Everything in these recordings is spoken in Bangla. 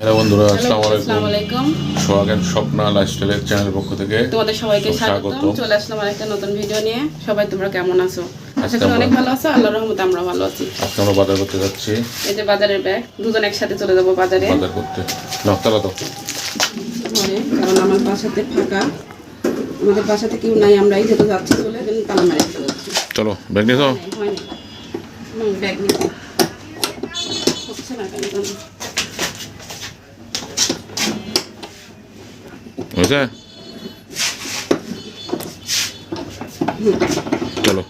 হ্যালো বন্ধুরা আসসালামু আলাইকুম। স্বপ্না লাইফস্টাইলের চ্যানেলের পক্ষ থেকে তোমাদের সবাইকে সব স্বাগতম। চলে আসলাম নতুন ভিডিও নিয়ে। সবাই তোমরা কেমন আছো? আশা করি অনেক ভালো আছো। আল্লাহর রহমতে আমরা ভালো আছি। আজকে আমরা বাজার করতে যাচ্ছি। এই যে বাজারের ব্যাগ দুজন একসাথে চলে যাব বাজারে। বাজার করতে। নকতালা তো কারণ আমার বাসাতে ফাঁকা। আমাদের বাসাতে কেউ নাই আমরা এই যেতে যাচ্ছি চলে কিন্তু তালা মারি যাচ্ছি। চলো ব্যাগ নিয়ে যাও। ব্যাগ নিতে হচ্ছে না কেন হয়েছে? চলো।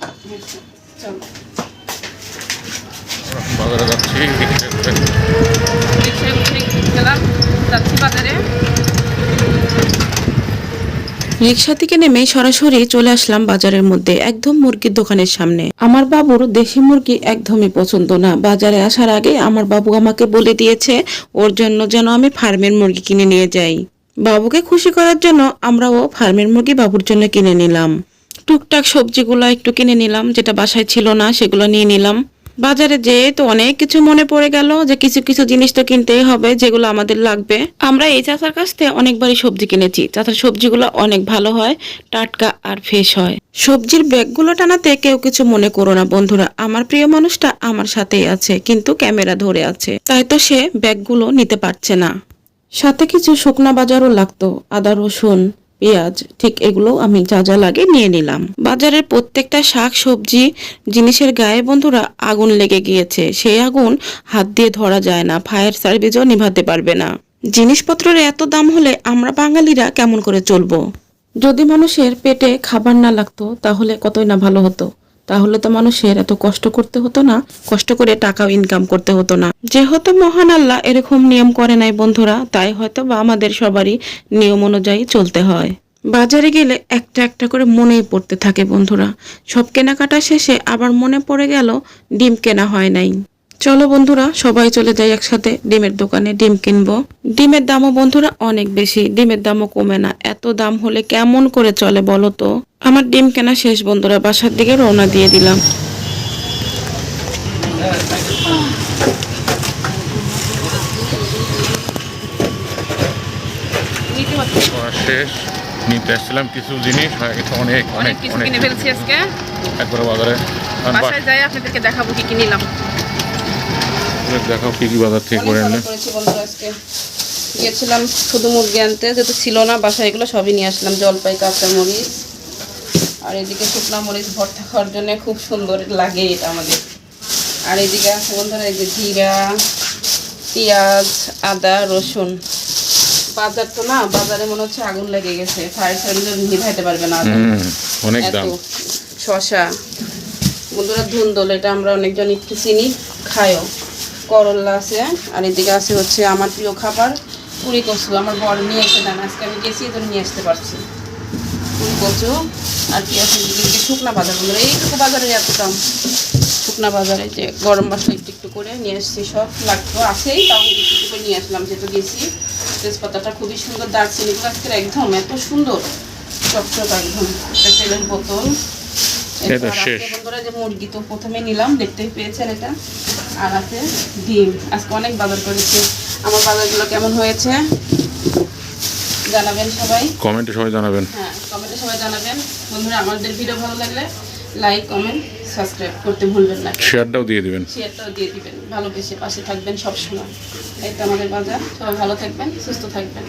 যাচ্ছি যাচ্ছি। বাজারে রিক্সা থেকে নেমে সরাসরি চলে আসলাম বাজারের মধ্যে একদম মুরগির দোকানের সামনে। আমার বাবুর দেশি মুরগি একদমই পছন্দ না। বাজারে আসার আগে আমার বাবু আমাকে বলে দিয়েছে ওর জন্য যেন আমি ফার্মের মুরগি কিনে নিয়ে যাই। বাবুকে খুশি করার জন্য আমরাও ফার্মের মুরগি বাবুর জন্য কিনে নিলাম। টুকটাক সবজিগুলো একটু কিনে নিলাম, যেটা বাসায় ছিল না, সেগুলো নিয়ে নিলাম। বাজারে যেয়ে তো অনেক কিছু মনে পড়ে গেল যে কিছু কিছু জিনিস তো কিনতেই হবে, যেগুলো আমাদের লাগবে। আমরা এই চাচার কাছ থেকে অনেকবারই সবজি কিনেছি। চাচার সবজিগুলো অনেক ভালো হয়, টাটকা আর ফ্রেশ হয়। সবজির ব্যাগগুলো টানাতে কেউ কিছু মনে করো না বন্ধুরা। আমার প্রিয় মানুষটা আমার সাথেই আছে, কিন্তু ক্যামেরা ধরে আছে। তাই তো সে ব্যাগগুলো নিতে পারছে না। সাথে কিছু শুকনা বাজারও লাগতো, আদা, রসুন, পেঁয়াজ, ঠিক এগুলো আমি যা যা লাগে নিয়ে নিলাম। বাজারের প্রত্যেকটা শাক, সবজি জিনিসের গায়ে বন্ধুরা আগুন লেগে গিয়েছে। সেই আগুন হাত দিয়ে ধরা যায় না, ফায়ার সার্ভিসও নিভাতে পারবে না। জিনিসপত্রের এত দাম হলে আমরা বাঙালিরা কেমন করে চলবো? যদি মানুষের পেটে খাবার না লাগতো, তাহলে কতই না ভালো হতো। তাহলে তো মানুষের এত কষ্ট করতে হতো না, কষ্ট করে টাকাও ইনকাম করতে হতো না। যেহেতু মহান আল্লাহ এরকম নিয়ম করে নাই বন্ধুরা, তাই হয়তো বা আমাদের সবারই নিয়ম অনুযায়ী চলতে হয়। বাজারে গেলে একটা একটা করে মনেই পড়তে থাকে বন্ধুরা। সব কেনাকাটা শেষে আবার মনে পড়ে গেল ডিম কেনা হয় নাই। চলো বন্ধুরা, সবাই চলে যাই একসাথে ডিমের দোকানে ডিম কিনবো। ডিমের দামও বন্ধুরা অনেক বেশি, ডিমের দামও কমে না। এত দাম হলে কেমন করে চলে বলো তো? আমার ডিম কেনা শেষ বন্ধুরা। বাসার দিকে রওনা দিয়ে দিলাম। শেষ নিতে আসছিলাম কিছু জিনিস অনেক অনেক অনেক কিনে ফেলছি আজকে। একবারে বাজারে। বাসায় যাই আপনাদেরকে দেখাবো কি কি নিলাম। বাজারে দেখাও কি কি বাজার থেকে করে আজকে। গিয়েছিলাম শুধু মুরগি আনতে যেহেতু ছিল না বাসায় এগুলো সবই নিয়ে আসলাম জলপাই কাঁচা মরিচ আর এদিকে শুকনা মরিচ ভর্তা খাওয়ার জন্য খুব সুন্দর লাগে এটা আমাদের। আর এদিকে আছে বন্ধুরা এই যে জিরা পেঁয়াজ আদা রসুন। বাজার তো না বাজারে মনে হচ্ছে আগুন লেগে গেছে। ফায়ার সার্ভিস নিভাইতে পারবে না। অনেক দাম। শশা বন্ধুরা ধুন্দল এটা আমরা অনেকজন একটু চিনি খাইও করল্লা আছে আর এদিকে আছে হচ্ছে আমার প্রিয় খাবার পুরি কচু। আমার বড় নিয়ে এসে দেন। আজকে আমি গেছি তো নিয়ে আসতে পারছি। পুরি কচু আর কি এদিকে শুকনা বাজার বন্ধুরা এইটুকু বাজারে এত দাম শুকনা বাজারে যে গরম মশলা একটু একটু করে নিয়ে এসছি সব লাগতো। আছেই তাও একটু একটু করে নিয়ে আসলাম যেহেতু গেছি। তেজপাতাটা খুবই সুন্দর দারচিনিগুলো আজকের একদম এত সুন্দর চকচক একদম। একটা তেলের বোতল। বন্ধুরা যে মুরগি তো প্রথমে নিলাম দেখতেই পেয়েছেন এটা। আর আছে ডিম। আজকে অনেক বাজার করেছি। আমার বাজারগুলো কেমন হয়েছে? জানাবেন সবাই। কমেন্টে সবাই জানাবেন। হ্যাঁ সবাই জানাবেন। বন্ধুরা আমাদের ভিডিও ভালো লাগলে লাইক কমেন্ট সাবস্ক্রাইব করতে ভুলবেন না। শেয়ারটাও দিয়ে দিবেন। শেয়ারটাও দিয়ে দিবেন। ভালোবেসে পাশে থাকবেন সবসময়। এই তো আমাদের বাজার। সবাই ভালো থাকবেন সুস্থ থাকবেন।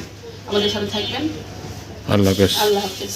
আমাদের সাথে থাকবেন। আল্লাহ হাফেজ। আল্লাহ হাফিজ।